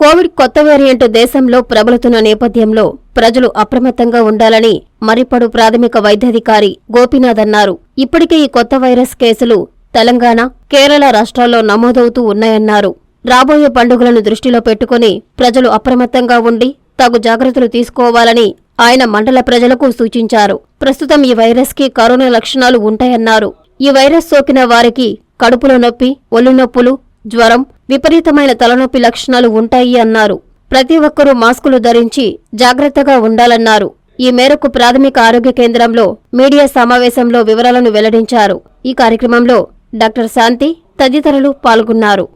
Covid కొత్త variant దేశంలో ప్రబలుతున్న నేపథ్యంలో ప్రజలు అప్రమత్తంగా ఉండాలని మరిపడు ప్రాథమిక వైద్యాధికారి గోపీనాథ్ అన్నారు. ఇప్పటికే ఈ కొత్త వైరస్ కేసులు తెలంగాణ కేరళ రాష్ట్రాల్లో నమోదవుతూ ఉన్నాయన్నారు. రాబోయే పండుగలను దృష్టిలో పెట్టుకుని ప్రజలు అప్రమత్తంగా ఉండి తగు జాగ్రత్తలు తీసుకోవాలని ఆయన మండల ప్రజలకు సూచించారు. ప్రస్తుతం ఈ వైరస్కి కరోనా లక్షణాలు ఉంటాయన్నారు. ఈ వైరస్ సోకిన వారికి కడుపులో నొప్పి ఒళ్ళు నొప్పులు జ్వరం విపరీతమైన తలనొప్పి లక్షణాలు ఉంటాయి అన్నారు. ప్రతి ఒక్కరూ మాస్కులు ధరించి జాగ్రత్తగా ఉండాలన్నారు. ఈ మేరకు ప్రాథమిక ఆరోగ్య కేంద్రంలో మీడియా సమావేశంలో వివరాలను వెల్లడించారు. ఈ కార్యక్రమంలో డాక్టర్ శాంతి తదితరులు పాల్గొన్నారు.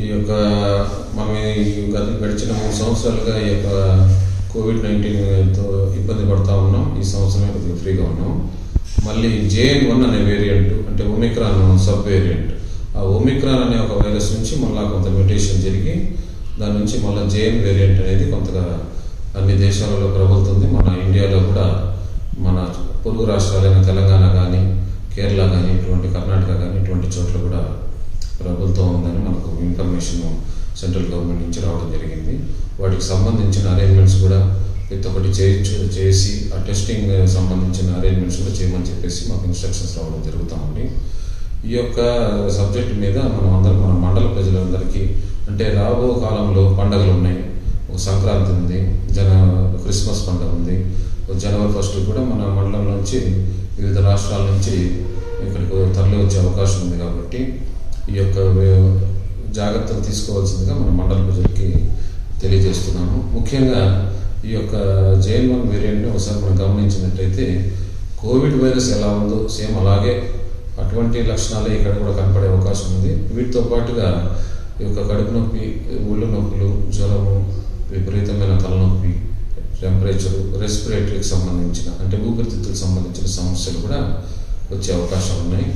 ఈ యొక్క మనం గడిచిన మూడు సంవత్సరాలుగా ఈ యొక్క కోవిడ్ నైన్టీన్తో ఇబ్బంది పడతా ఉన్నాం. ఈ సంవత్సరం కొద్దిగా ఫ్రీగా ఉన్నాం. మళ్ళీ జేఎన్ వన్ అనే వేరియంట్ అంటే ఒమిక్రాన్ సబ్ వేరియంట్ ఆ ఒమిక్రాన్ అనే ఒక వైరస్ నుంచి మళ్ళీ కొంత మ్యూటేషన్ జరిగి దాని నుంచి మళ్ళీ జేఎన్ వేరియంట్ అనేది కొంతగా అన్ని దేశాలలో ప్రబలుతుంది. మన ఇండియాలో కూడా మన పొరుగు రాష్ట్రాలైన తెలంగాణ కానీ కేరళ కానీ ఇటువంటి కర్ణాటక కానీ ఇటువంటి చోట్ల కూడా ప్రబలుతూ ఉందని మనకు ఇన్ఫర్మేషన్ సెంట్రల్ గవర్నమెంట్ నుంచి రావడం జరిగింది. వాటికి సంబంధించిన అరేంజ్మెంట్స్ కూడా ప్రతి ఒక్కటి చేసి ఆ టెస్టింగ్ సంబంధించిన అరేంజ్మెంట్స్ కూడా చేయమని చెప్పేసి మాకు ఇన్స్ట్రక్షన్స్ రావడం జరుగుతూ ఉంది. ఈ యొక్క సబ్జెక్ట్ మీద మనం అందరం మన మండల ప్రజలందరికీ అంటే రాబో కాలంలో పండగలు ఉన్నాయి. ఒక సంక్రాంతి ఉంది జన క్రిస్మస్ పండుగ ఉంది. జనవరి ఫస్ట్ కూడా మన మండలం నుంచి వివిధ రాష్ట్రాల నుంచి ఇక్కడికి తరలి వచ్చే అవకాశం ఉంది కాబట్టి ఈ యొక్క జాగ్రత్తలు తీసుకోవాల్సిందిగా మన మండల ప్రజలకి తెలియజేస్తున్నాము. ముఖ్యంగా ఈ యొక్క జైన్ వన్ వేరియంట్ని ఒకసారి మనం గమనించినట్టయితే కోవిడ్ వైరస్ ఎలా ఉందో సేమ్ అలాగే అటువంటి లక్షణాలే ఇక్కడ కూడా కనపడే అవకాశం ఉంది. వీటితో పాటుగా ఈ యొక్క కడుపు నొప్పి ఒళ్ళు నొప్పులు జ్వరము విపరీతమైన తలనొప్పి టెంపరేచర్ రెస్పిరేటరీకి సంబంధించిన అంటే ఊపిరితిత్తులకు సంబంధించిన సమస్యలు కూడా వచ్చే అవకాశాలు ఉన్నాయి.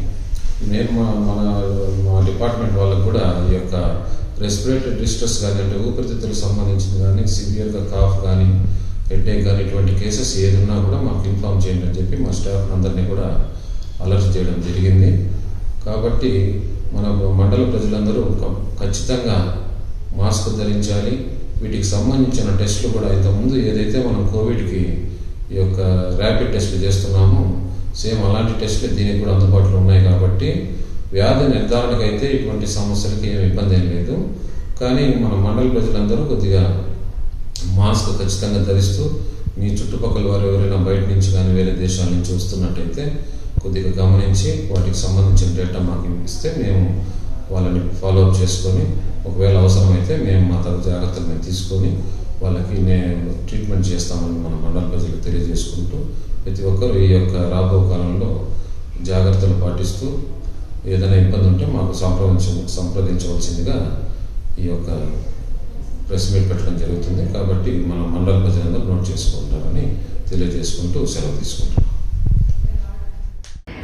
నేను మా మన మా డిపార్ట్మెంట్ వాళ్ళకు కూడా ఈ యొక్క రెస్పిరేటరీ డిస్ట్రెస్ కానీ అంటే ఊపిరితిత్తులకు సంబంధించిన కానీ సివియర్గా కాఫ్ కానీ హెడ్ఏక్ కానీ ఇటువంటి కేసెస్ ఏదన్నా కూడా మాకు ఇన్ఫామ్ చేయండి అని చెప్పి మా స్టాఫ్ అందరినీ కూడా అలర్ట్ చేయడం జరిగింది. కాబట్టి మన మండల ప్రజలందరూ క- ఖచ్చితంగా మాస్క్ ధరించాలి. వీటికి సంబంధించిన టెస్టులు కూడా ఇంతకుముందు ఏదైతే మనం కోవిడ్కి ఈ యొక్క ర్యాపిడ్ టెస్టులు చేస్తున్నామో సేమ్ అలాంటి టెస్టులు దీనికి కూడా అందుబాటులో ఉన్నాయి కాబట్టి వ్యాధి నిర్ధారణకు అయితే ఇటువంటి సమస్యలకి ఏమి ఇబ్బంది ఏం లేదు. కానీ మన మండల ప్రజలందరూ కొద్దిగా మాస్క్ ఖచ్చితంగా ధరిస్తూ మీ చుట్టుపక్కల వారు ఎవరైనా బయట నుంచి కానీ వేరే దేశాల నుంచి వస్తున్నట్టయితే కొద్దిగా గమనించి వాటికి సంబంధించిన డేటా మాకు ఇస్తే మేము వాళ్ళని ఫాలో అప్ చేసుకొని ఒకవేళ అవసరమైతే మేము మా తగు జాగ్రత్తలు మేము తీసుకొని వాళ్ళకి నేను ట్రీట్మెంట్ చేస్తామని మన మండల ప్రజలకు తెలియజేసుకుంటూ ప్రతి ఒక్కరు ఈ యొక్క రాబో కాలంలో జాగ్రత్తలు పాటిస్తూ ఏదైనా ఇబ్బంది ఉంటే మాకు సంప్రదించ సంప్రదించవలసిందిగా ఈ యొక్క ప్రెస్ మీట్ పెట్టడం జరుగుతుంది. కాబట్టి మన మండల ప్రజలందరూ నోట్ చేసుకుంటారని తెలియజేసుకుంటూ సెలవు తీసుకుంటాం